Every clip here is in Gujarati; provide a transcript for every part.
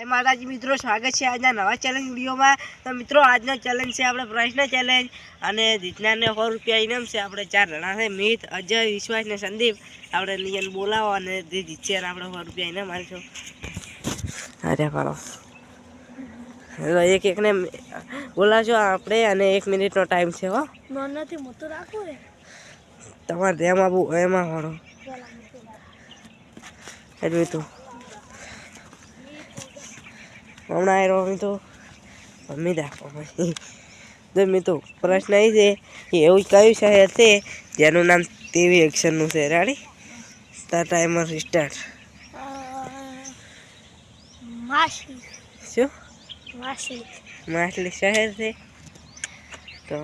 જય માતાજી મિત્રો સ્વાગત છે આજના નવા ચેલેન્જ વિડીયોમાં. તો મિત્રો આજનો ચેલેન્જ છે આપણે પ્રશ્ન ચેલેન્જ અને જીતનારને સો રૂપિયા ઇનામ છે. આપણે ચાર જણા છે મિત અજય વિશ્વાસ ને સંદીપ. આપણે નિયન બોલાવો અને જે જીતશે એને આપણે સો રૂપિયા ઇનામ આલશું અરે કરો એક એકને બોલાવજો આપણે અને એક મિનિટનો ટાઈમ છે હો. તમારે એમાં એમાં વાળો. એટલે તું હમણાં આવ્યો અમે તો મમ્મી રાખો તો મિત્રો પ્રશ્ન એ છે કે એવું કયું શહેર છે જેનું નામ ટીવી એક્શનનું છે રાડી? તાર ટાઈમર સ્ટાર્ટ શું? માછલી શહેર છે? તો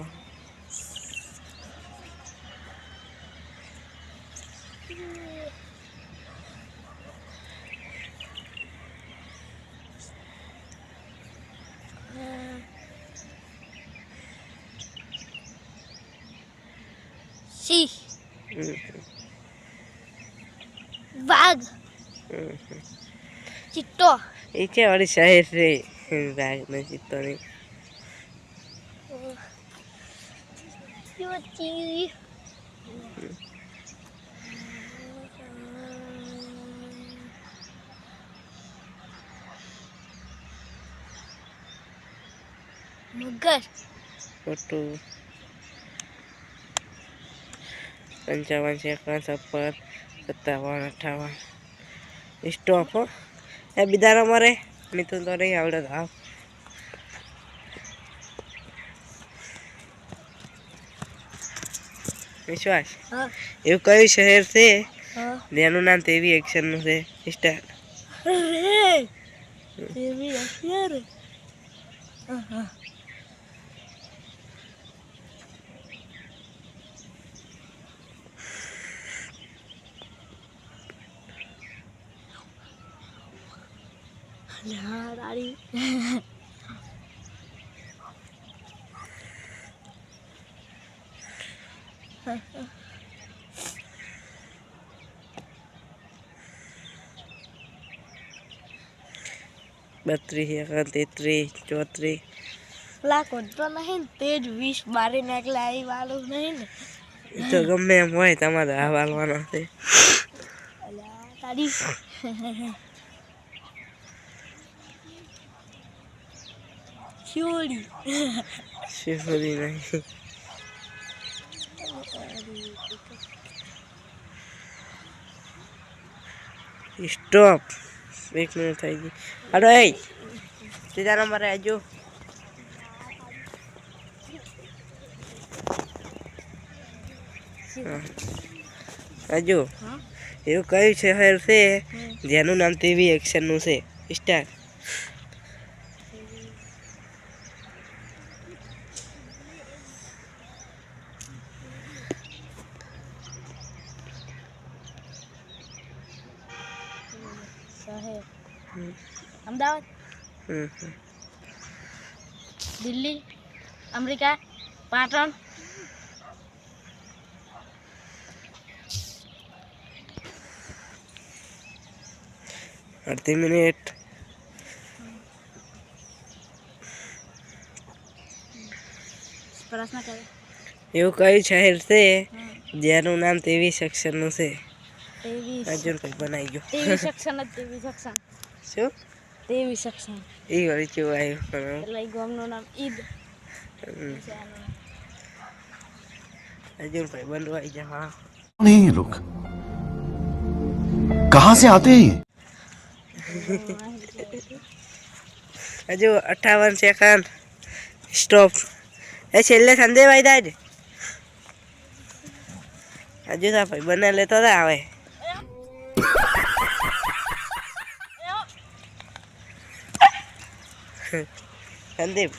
સિંહ હમ, વાઘ હમ. ચિત્તો એ કે વાળી શહેર છે બાગ નથી તો નહીં ચીવી મગર ખોટું પંચાવન છપ્પન છપ્પન સત્તાવન અઠાવન સ્ટોપ હો એ બીજાનો મરે મિથુન તો નહીં આવડે આવ વિશ્વાસ એવું કયું શહેર છે જેનું નામ તેવી એક્શનનું છે સ્ટાર એવી હશે હા હા હા તારી બત્રીસ એક તેત્રીસ ચોત્રીસ. લાખો તો નહીં તે જ વીસ મારી નાખલે આવી વાળું નહીં ને. તો ગમે એમ હોય તમારે આ વાળવાનો છે. તારી. શિવડી શિવરી નહીં સ્ટોપ એક મિનિટ થઈ ગઈ હાલો એ સીધા નંબરે આવજો હજુ હા એવું કયું શહેર છે જેનું નામ તેવી એક્શનનું છે સ્ટાર્ટ શહેર હમ. અમદાવાદ. દિલ્હી? અમેરિકા? પાટણ? અડધી મિનિટ. એવું કયું શહેર છે? જેનું નામ તેવી સેક્શનનું છે? અર્જુન ભાઈ બનાવી ગયો. સેક્શન જ સેક્શન શું? તેવી સેક્શન એ વળી કેવું આવ્યું પણ એટલે એ ગામનું નામ ઈદ હમ. અર્જુન ભાઈ બનવાઈ ગયા હા कौन है ये लोग कहां से आते हैं ये હજુ અઠાવન સેકન્ડ સ્ટોપ એ છેલ્લે સંદેવાઈ થાય ને હજુ તો ભાઈ બને લેતો હતા હવે સંદીપ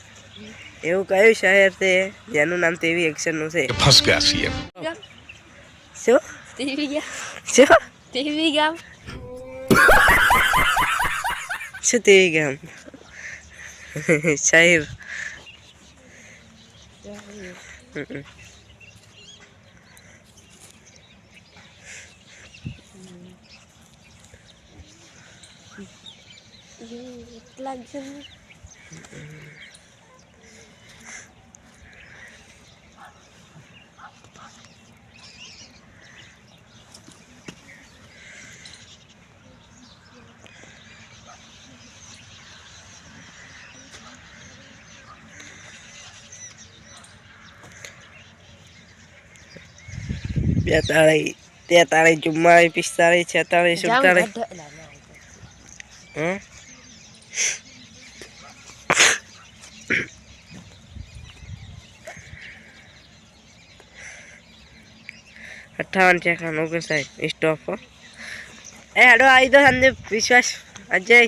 એવું કયું શહેર છે જેનું નામ તેવી એક્શન નું છે ફસ ગયા શું તેવી ગામ શું તેવી ગામ શું તેવી ગામ શહેર લાગશે એટલા જ છે ને. બેતાળીસ તેતાળીસ ચુમ્માળીસ પિસ્તાળીસ છેતાળીસ જામ સુડતાળીસ ગઢ- ના, ના, હમ અઠાવન સેકન્ડ ઓગણસાઠ સ્ટોપ એ હાડો આવી દો સંદીપ વિશ્વાસ અજય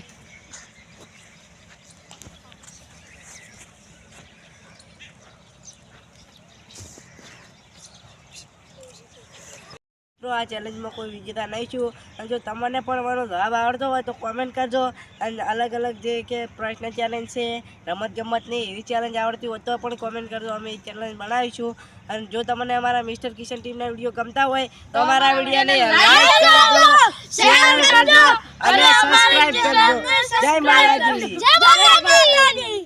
મિત્રો આ ચેલેન્જમાં કોઈ વિજેતા નહીં છું. અને જો તમને પણ મારો જવાબ આવડતો હોય તો કોમેન્ટ કરજો. અને અલગ અલગ જે કે પ્રશ્ન ચેલેન્જ છે રમતગમતની એવી ચેલેન્જ આવડતી હોય તો પણ કોમેન્ટ કરજો. અમે ચેલેન્જ બનાવીશું. અને જો તમને અમારા મિસ્ટર કિશન ટીમના વીડિયો ગમતા હોય તો અમારા વિડીયોને લાઈક કરજો શેર કરજો અને સબસ્ક્રાઇબ કરજો. જય માતાજી. જય માતાજી.